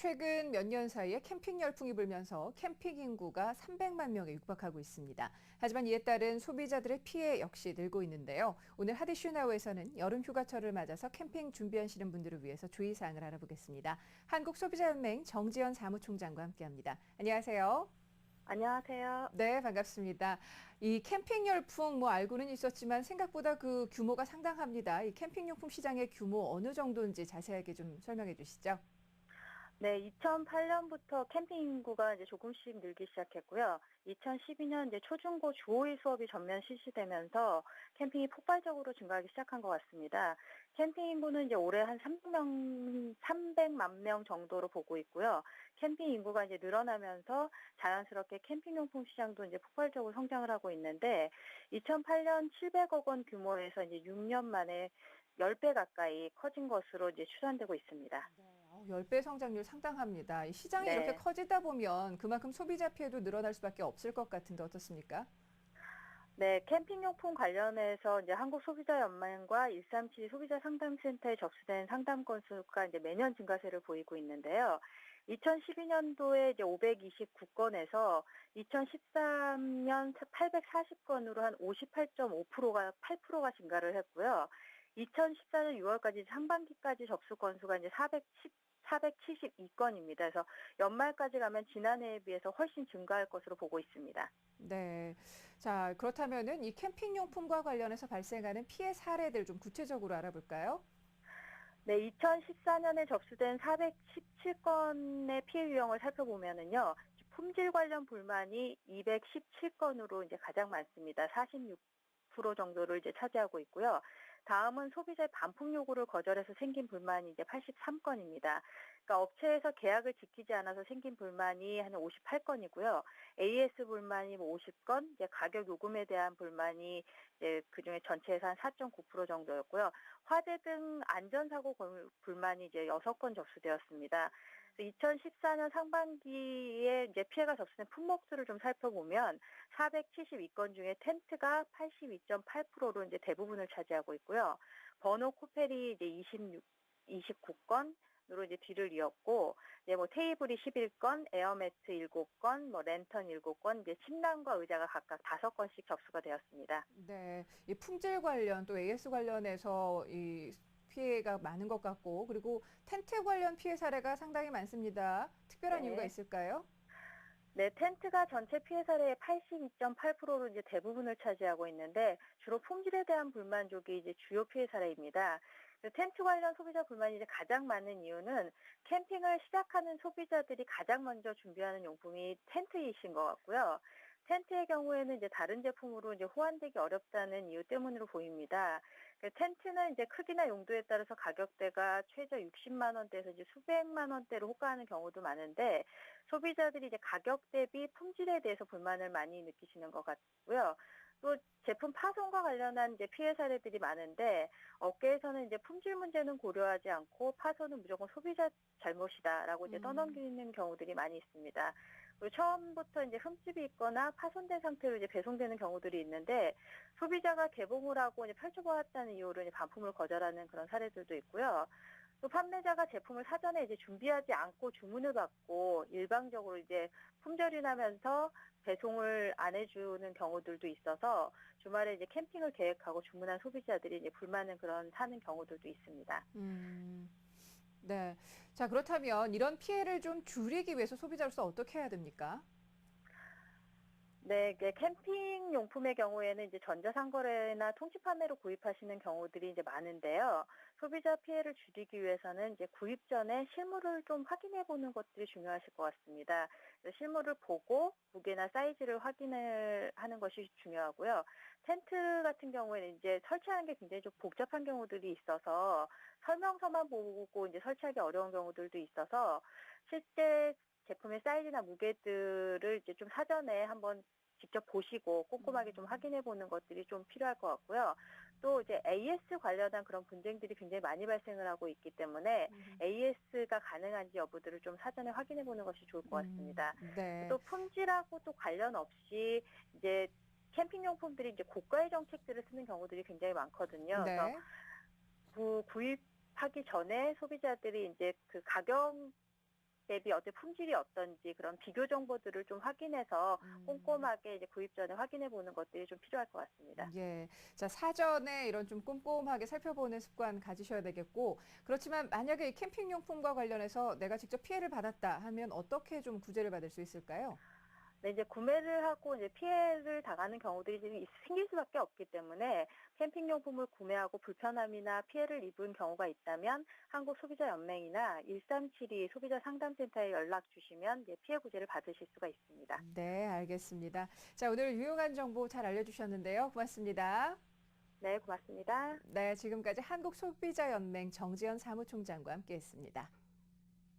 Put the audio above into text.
최근 몇 년 사이에 캠핑 열풍이 불면서 캠핑 인구가 300만 명에 육박하고 있습니다. 하지만 이에 따른 소비자들의 피해 역시 늘고 있는데요. 오늘 하디슈나우에서는 여름 휴가철을 맞아서 캠핑 준비하시는 분들을 위해서 주의사항을 알아보겠습니다. 한국소비자연맹 정지연 사무총장과 함께합니다. 안녕하세요. 안녕하세요. 네, 반갑습니다. 이 캠핑 열풍 뭐 알고는 있었지만 생각보다 그 규모가 상당합니다. 이 캠핑 용품 시장의 규모 어느 정도인지 자세하게 좀 설명해 주시죠. 네, 2008년부터 캠핑 인구가 이제 조금씩 늘기 시작했고요. 2012년 이제 초중고 주5일 수업이 전면 실시되면서 캠핑이 폭발적으로 증가하기 시작한 것 같습니다. 캠핑 인구는 이제 올해 한 300명, 300만 명 정도로 보고 있고요. 캠핑 인구가 이제 늘어나면서 자연스럽게 캠핑용품 시장도 이제 폭발적으로 성장을 하고 있는데 2008년 700억 원 규모에서 이제 6년 만에 10배 가까이 커진 것으로 이제 추산되고 있습니다. 네, 10배 성장률 상당합니다. 이 시장이 네. 이렇게 커지다 보면 그만큼 소비자 피해도 늘어날 수밖에 없을 것 같은데 어떻습니까? 네, 캠핑용품 관련해서 이제 한국소비자연맹과 137 소비자 상담센터에 접수된 상담 건수가 이제 매년 증가세를 보이고 있는데요. 2012년도에 이제 529건에서 2013년 840건으로 한 58.5%가 8%가 증가를 했고요. 2014년 6월까지 상반기까지 접수 건수가 이제 410 472건입니다. 그래서 연말까지 가면 지난해에 비해서 훨씬 증가할 것으로 보고 있습니다. 네. 자, 그렇다면은 이 캠핑용품과 관련해서 발생하는 피해 사례들 좀 구체적으로 알아볼까요? 네, 2014년에 접수된 417건의 피해 유형을 살펴보면은요, 품질 관련 불만이 217건으로 이제 가장 많습니다. 46% 정도를 이제 차지하고 있고요. 다음은 소비자의 반품 요구를 거절해서 생긴 불만이 이제 83건입니다. 그러니까 업체에서 계약을 지키지 않아서 생긴 불만이 한 58건이고요. AS 불만이 뭐 50건, 이제 가격 요금에 대한 불만이 이제 그 중에 전체에서 한 4.9% 정도였고요. 화재 등 안전사고 불만이 이제 6건 접수되었습니다. 2014년 상반기에 이제 피해가 접수된 품목들을 좀 살펴보면 472건 중에 텐트가 82.8%로 이제 대부분을 차지하고 있고요. 번호 코펠이 이제 26, 29건, 으로 이제 뒤를 이었고, 이제 뭐 테이블이 11건, 에어매트 7건, 뭐 랜턴 7건, 이제 침낭과 의자가 각각 5건씩 접수가 되었습니다. 네. 이 품질 관련 또 AS 관련해서 이 피해가 많은 것 같고 그리고 텐트 관련 피해 사례가 상당히 많습니다. 특별한 네. 이유가 있을까요? 네, 텐트가 전체 피해 사례의 82.8%로 이제 대부분을 차지하고 있는데 주로 품질에 대한 불만족이 이제 주요 피해 사례입니다. 텐트 관련 소비자 불만이 이제 가장 많은 이유는 캠핑을 시작하는 소비자들이 가장 먼저 준비하는 용품이 텐트이신 것 같고요. 텐트의 경우에는 이제 다른 제품으로 이제 호환되기 어렵다는 이유 때문으로 보입니다. 그 텐트는 이제 크기나 용도에 따라서 가격대가 최저 60만 원대에서 이제 수백만 원대로 호가하는 경우도 많은데 소비자들이 이제 가격 대비 품질에 대해서 불만을 많이 느끼시는 것 같고요. 또 제품 파손과 관련한 이제 피해 사례들이 많은데 업계에서는 이제 품질 문제는 고려하지 않고 파손은 무조건 소비자 잘못이다라고 이제 음. 떠넘기는 경우들이 많이 있습니다. 처음부터 이제 흠집이 있거나 파손된 상태로 이제 배송되는 경우들이 있는데 소비자가 개봉을 하고 이제 펼쳐보았다는 이유로 이제 반품을 거절하는 그런 사례들도 있고요. 또 판매자가 제품을 사전에 이제 준비하지 않고 주문을 받고 일방적으로 이제 품절이 나면서 배송을 안 해주는 경우들도 있어서 주말에 이제 캠핑을 계획하고 주문한 소비자들이 이제 불만은 그런 사는 경우들도 있습니다. 음. 네. 자, 그렇다면 이런 피해를 좀 줄이기 위해서 소비자로서 어떻게 해야 됩니까? 네, 캠핑 용품의 경우에는 이제 전자상거래나 통신 판매로 구입하시는 경우들이 이제 많은데요. 소비자 피해를 줄이기 위해서는 이제 구입 전에 실물을 좀 확인해 보는 것들이 중요하실 것 같습니다. 실물을 보고 무게나 사이즈를 확인을 하는 것이 중요하고요. 텐트 같은 경우에는 이제 설치하는 게 굉장히 좀 복잡한 경우들이 있어서 설명서만 보고 이제 설치하기 어려운 경우들도 있어서 실제 제품의 사이즈나 무게들을 이제 좀 사전에 한번 직접 보시고 꼼꼼하게 좀 확인해 보는 것들이 좀 필요할 것 같고요. 또 이제 AS 관련한 그런 분쟁들이 굉장히 많이 발생을 하고 있기 때문에 AS가 가능한지 여부들을 좀 사전에 확인해 보는 것이 좋을 것 같습니다. 음, 네. 또 품질하고 또 관련 없이 이제 캠핑 용품들이 이제 고가의 정책들을 쓰는 경우들이 굉장히 많거든요. 네. 그래서 구, 구입하기 전에 소비자들이 이제 그 가격 대비 어때 품질이 어떤지 그런 비교 정보들을 좀 확인해서 음. 꼼꼼하게 이제 구입 전에 확인해 보는 것들이 좀 필요할 것 같습니다. 예. 자, 사전에 이런 좀 꼼꼼하게 살펴보는 습관 가지셔야 되겠고, 그렇지만 만약에 이 캠핑 용품과 관련해서 내가 직접 피해를 받았다 하면 어떻게 좀 구제를 받을 수 있을까요? 네, 이제 구매를 하고 이제 피해를 당하는 경우들이 지금 생길 수밖에 없기 때문에 캠핑용품을 구매하고 불편함이나 피해를 입은 경우가 있다면 한국소비자연맹이나 1372 소비자 상담센터에 연락 주시면 이제 피해 구제를 받으실 수가 있습니다. 네, 알겠습니다. 자, 오늘 유용한 정보 잘 알려주셨는데요. 고맙습니다. 네, 고맙습니다. 네, 지금까지 한국소비자연맹 정지현 사무총장과 함께했습니다.